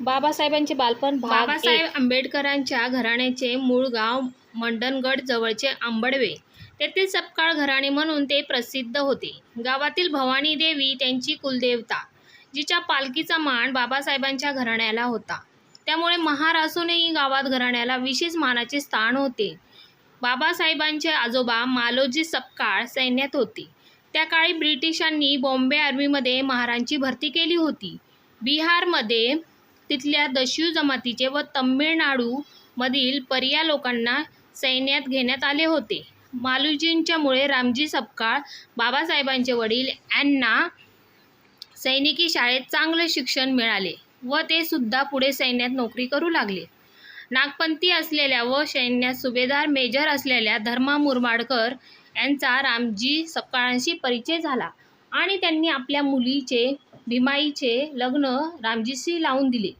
बाबासाहेबांचे बालपण बाबासाहेब आंबेडकरांच्या घराण्याचे मूळ गाव मंडणगड जवळचे आंबडवे. तेथील सपकाळ घराणे म्हणून ते प्रसिद्ध होते. गावातील भवानी देवी त्यांची कुलदेवता जिच्या पालखीचा मान बाबासाहेबांच्या घराण्याला होता. त्यामुळे महार असूनही गावात घराण्याला विशेष मानाचे स्थान होते. बाबासाहेबांचे आजोबा मालोजी सपकाळ सैन्यात होते. त्या काळी ब्रिटिशांनी बॉम्बे आर्मीमध्ये महारांची भरती केली होती. बिहारमध्ये तिथल्या दस्यू जमातीचे व तमिळनाडूमधील पर्या लोकांना सैन्यात घेण्यात आले होते. मालुजींच्यामुळे रामजी सपकाळ बाबासाहेबांचे वडील यांना सैनिकी शाळेत चांगले शिक्षण मिळाले व ते सुद्धा पुढे सैन्यात नोकरी करू लागले. नागपंथी असलेल्या व सैन्यात सुभेदार मेजर असलेल्या धर्मा मुरमाडकर यांचा रामजी सपकाळांशी परिचय झाला आणि त्यांनी आपल्या मुलीचे भीमाईचे लग्न रामजीशी लावून दिले.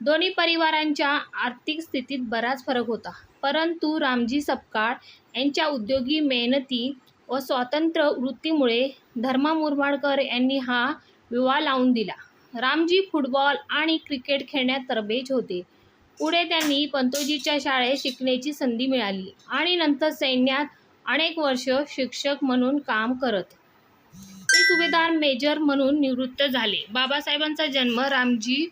दोन्ही परिवारांच्या आर्थिक स्थितीत बराच फरक होता. परंतु रामजी सपकाळ यांच्या उद्योगी मेहनती व स्वातंत्र्य वृत्तीमुळे धर्मा मुरबाडकर यांनी हा विवाह लावून दिला. रामजी फुटबॉल आणि क्रिकेट खेळण्यात तरबेज होते. पुढे त्यांनी पंतोजीच्या शाळेत शिकण्याची संधी मिळाली आणि नंतर सैन्यात अनेक वर्ष शिक्षक म्हणून काम करत. ते सुभेदार मेजर म्हणून निवृत्त झाले. बाबासाहेबांचा जन्म रामजी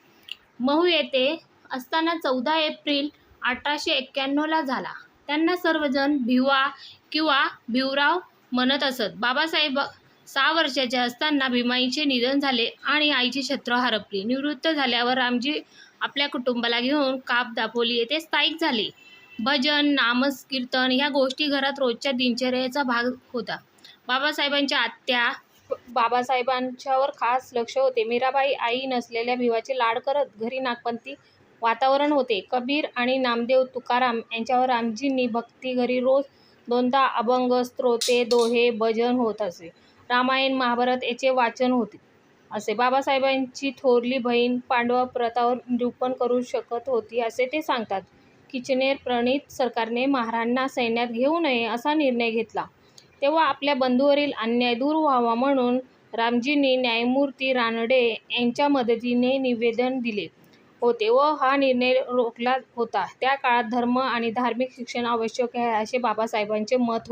महू येथे असताना चौदा एप्रिल अठराशे एक्क्याण्णवला झाला. त्यांना सर्वजण भिवा किंवा भिवराव म्हणत असत. बाबासाहेब सहा वर्षाचे असताना भीमाईचे निधन झाले आणि आईची छत्र हरपली. निवृत्त झाल्यावर रामजी आपल्या कुटुंबाला घेऊन काप दापोली येथे स्थायिक झाले. भजन नामस्कीर्तन ह्या गोष्टी घरात रोजच्या दिनचर्येचा भाग होता. बाबासाहेबांच्या आत्या बाबासाहेबांच्यावर खास लक्ष होते. मीराबाई आई नसलेल्या भिवाचे लाड करत घरी नागपंथी वातावरण होते. कबीर आणि नामदेव तुकाराम यांच्यावर रामजींनी भक्ती घरी रोज दोनदा अभंग स्त्रोते दोहे भजन होत असे. रामायण महाभारत याचे वाचन होते असे. बाबासाहेबांची थोरली बहीण पांडव प्रथावर निरूपण करू शकत होती असे ते सांगतात. किचनेर प्रणित सरकारने महारांना सैन्यात घेऊ नये असा निर्णय घेतला. तेव्हा आपल्या बंधूवरील अन्याय दूर व्हावा म्हणून रामजींनी न्यायमूर्ती रानडे यांच्या मदतीने निवेदन दिले होते व हा निर्णय रोखला होता. त्या काळात धर्म आणि धार्मिक शिक्षण आवश्यक आहे असे बाबासाहेबांचे मत होते.